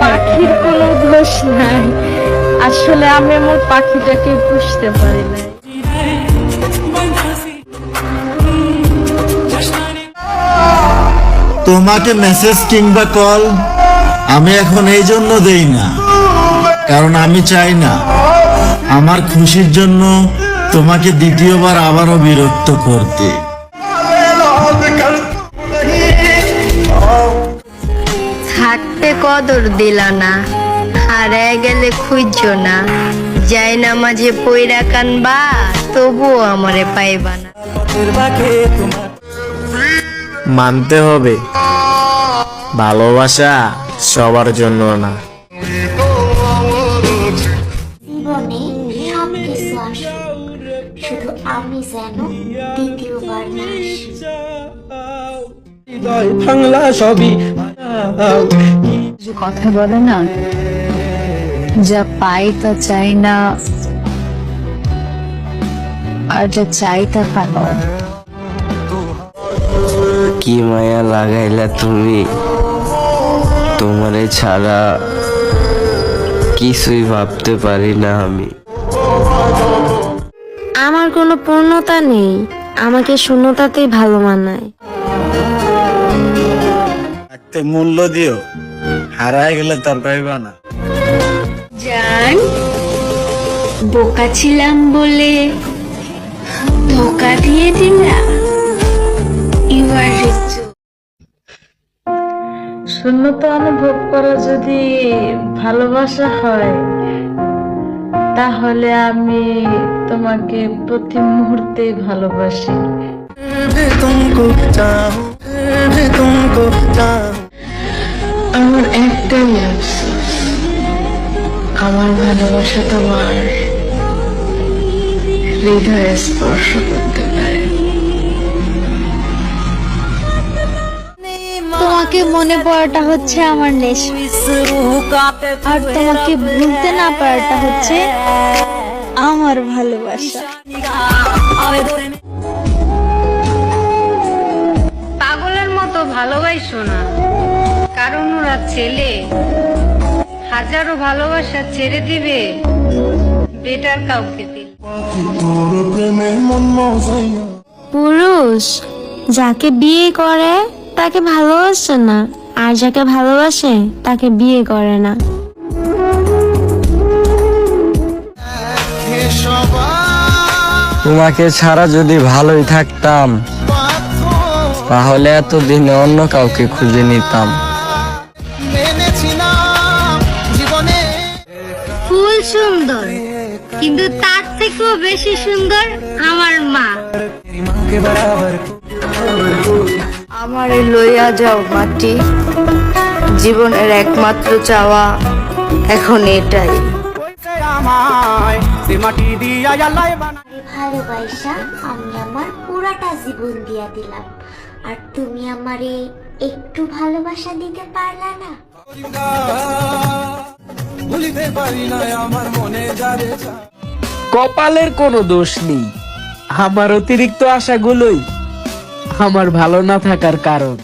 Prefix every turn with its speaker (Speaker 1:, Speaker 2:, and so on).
Speaker 1: পাখির দোষ নাই। আসলে আমি আমার পাখিটাকে পারি না
Speaker 2: তোমাকে মেসেজ কিংবা কল আমি এখন এই জন্য দেই না। কারণ আমি চাই না। আমার খুশির জন্য তোমাকে দ্বিতীয়বার আবারও বিরক্ত করতে।
Speaker 3: থাকতে কদর দিলা না হারায় গেলে খুঁজছ না। যাই না মাঝে পইরা কানবা তবুও আমারে পাইবা না।
Speaker 4: মানতে হবে। ভালোবাসা সবার জন্য না।
Speaker 5: জীবনে সব কিছু আসুক শুধু আমি যেন দ্বিতীয়বার না আসি।
Speaker 1: যে কথা বলে না যা পাই তা চাই না আর যা চাই তা পাবো।
Speaker 4: কি মায়া লাগাইলা তুমি? তোমারে ছাড়া কিছুই ভাবতে পারি না আমি।
Speaker 3: আমার কোনো পূর্ণতা নেই আমাকে শূন্যতাতেই ভালো মানায়।
Speaker 2: মূল্য দিও। হারায় গেলে তার পাইবা না।
Speaker 5: জান বোকা ছিলাম বলে ধোকা দিয়ে দিলা ইউ আর
Speaker 1: শূন্যতা অনুভব করা যদি ভালোবাসা হয় তাহলে আমি তোমাকে প্রতি মুহূর্তে ভালোবাসি। আমার আফসোস আমার ভালোবাসা তোমার হৃদয়ে স্পর্শ করতে পারে।
Speaker 6: তোমাকে মনে পড়াটা হচ্ছে আমার নেশা। আর তোমাকে ভুলতে না পারাটা হচ্ছে আমার ভালোবাসা।
Speaker 3: পাগলের মতো ভালোবাসো না। কারণ ছেলে? হাজারো ভালোবাসা ছেড়ে দিবে। বেটার কাউকে দিল
Speaker 6: পুরুষ যাকে বিয়ে করে তাকে ভালোবাসে না। আর যাকে ভালোবাসে তাকে বিয়ে করে না।
Speaker 4: তোমাকে ছাড়া যদি ভালোই থাকতাম তাহলে এতদিনে অন্য কাউকে খুঁজে নিতাম।
Speaker 3: সুন্দর। কিন্তু তার থেকেও বেশি সুন্দর আমার মা।
Speaker 1: আমার লইয়া যাও মাটি। জীবনের একমাত্র চাওয়া এখন এটাই।
Speaker 5: ভালোবাসা আমি আমার পুরাটা জীবন দিয়া দিলাম। আর তুমি আমারে একটু ভালোবাসা দিতে পারলা না?
Speaker 7: কপালের কোনো দোষ নেই। আমার অতিরিক্ত আশাগুলোই আমার ভালো না থাকার কারণ।